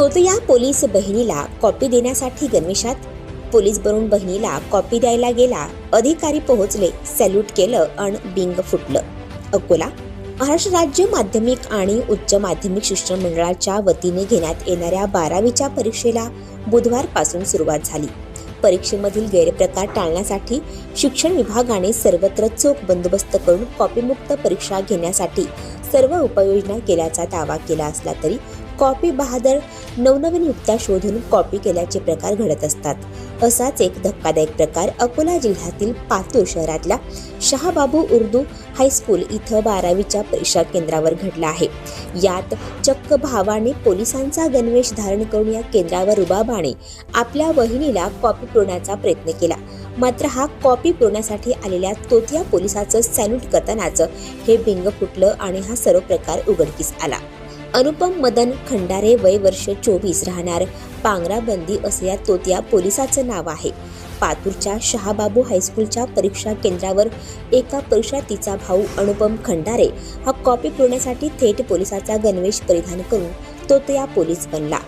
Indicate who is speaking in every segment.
Speaker 1: तो या पोलीस बहिणीला कॉपी देण्यासाठी गणवेशात पोलीस बनून बहिणीला कॉपी द्यायला गेला अधिकारी पोहोचले सॅल्यूट केलं आणि बिंग फुटलं अकोला महाराष्ट्र राज्य माध्यमिक आणि उच्च माध्यमिक शिक्षण मंडळाच्या वतीने घेण्यात येणाऱ्या बारावीच्या परीक्षेला बुधवारपासून सुरुवात झाली परीक्षेमधील गैरप्रकार टाळण्यासाठी शिक्षण विभागाने सर्वत्र चोख बंदोबस्त करून कॉपीमुक्त परीक्षा घेण्यासाठी सर्व उपाययोजना केल्याचा दावा केला असला तरी कॉपी बहादर नवनवीन युक्त्या शोधून कॉपी केल्याचे प्रकार घडत असतात असाच एक धक्कादायक प्रकार अकोला जिल्ह्यातील पातूर शहरातल्या शहाबाबू उर्दू हायस्कूल इथं बारावीच्या परीक्षा केंद्रावर घडला आहे यात चक्क भावाने पोलिसांचा गणवेश धारण करून या केंद्रावर रुबाबाने आपल्या वहिनीला कॉपी पुरवण्याचा प्रयत्न केला मात्र हा कॉपी पुरवण्यासाठी आलेल्या तोतिया पोलिसाचं सॅल्यूट करतानाच हे भिंग फुटलं आणि हा सर्व प्रकार उघडकीस आला अनुपम मदन खंडारे वय वर्ष चोवीस राहणार पांगरा बंदी तोतया तोत्या पोलिसाचं नाव आहे पातूरच्या शहाबाबू हायस्कूलच्या परीक्षा केंद्रावर एका तिचा भाऊ अनुपम खंडारे हा कॉपी पुरवण्यासाठी थेट पोलिसाचा गणवेश परिधान करून तोतया पोलीस बनला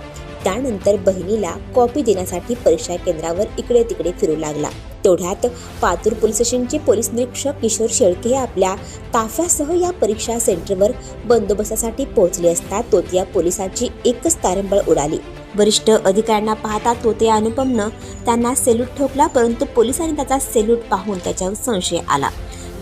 Speaker 1: त्यानंतर बहिणीला कॉपी देण्यासाठी परीक्षा केंद्रावर इकडे तिकडे फिरू लागला तेवढ्यात पातूर पोलीस स्टेशनचे पोलीस निरीक्षक किशोर शेळके हे आपल्या ताफ्यासह या परीक्षा सेंटरवर बंदोबस्तासाठी पोहोचले असता तोतिया पोलिसांची एकच तारंबळ उडाली वरिष्ठ अधिकाऱ्यांना पाहता तोतिया अनुपमनं त्यांना सेल्यूट ठोकला परंतु पोलिसांनी त्याचा सेल्यूट पाहून त्याच्यावर संशय आला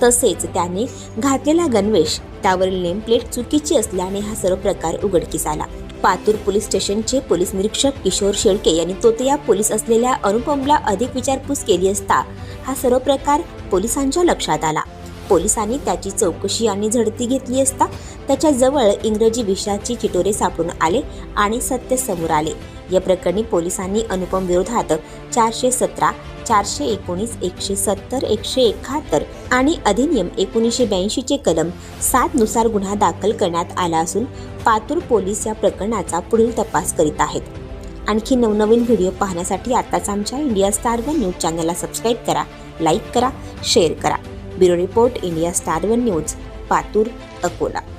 Speaker 1: तसेच त्याने घातलेला गणवेश त्यावरील नेमप्लेट चुकीची असल्याने हा सर्व प्रकार उघडकीस आला पातूर पोलीस स्टेशनचे पोलीस निरीक्षक किशोर शेळके यांनी तोतया पोलीस असलेल्या अनुपमला अधिक विचारपूस केली असता हा सर्व प्रकार पोलिसांच्या लक्षात आला पोलिसांनी त्याची चौकशी आणि झडती घेतली असता त्याच्याजवळ इंग्रजी विषयाची चिटोरे सापडून आले आणि सत्य समोर आले या प्रकरणी पोलिसांनी अनुपम विरोधात चारशे सतरा चारशे एकोणीस एकशे सत्तर एकशे एकाहत्तर आणि अधिनियम एकोणीसशे ब्याऐंशीचे कलम सातनुसार गुन्हा दाखल करण्यात आला असून पातूर पोलीस या प्रकरणाचा पुढील तपास करीत आहेत आणखी नवनवीन व्हिडिओ पाहण्यासाठी आताच आमच्या इंडिया स्टार वन न्यूज चॅनलला सबस्क्राईब करा लाईक करा शेअर करा bureau report India star one news Patur Akola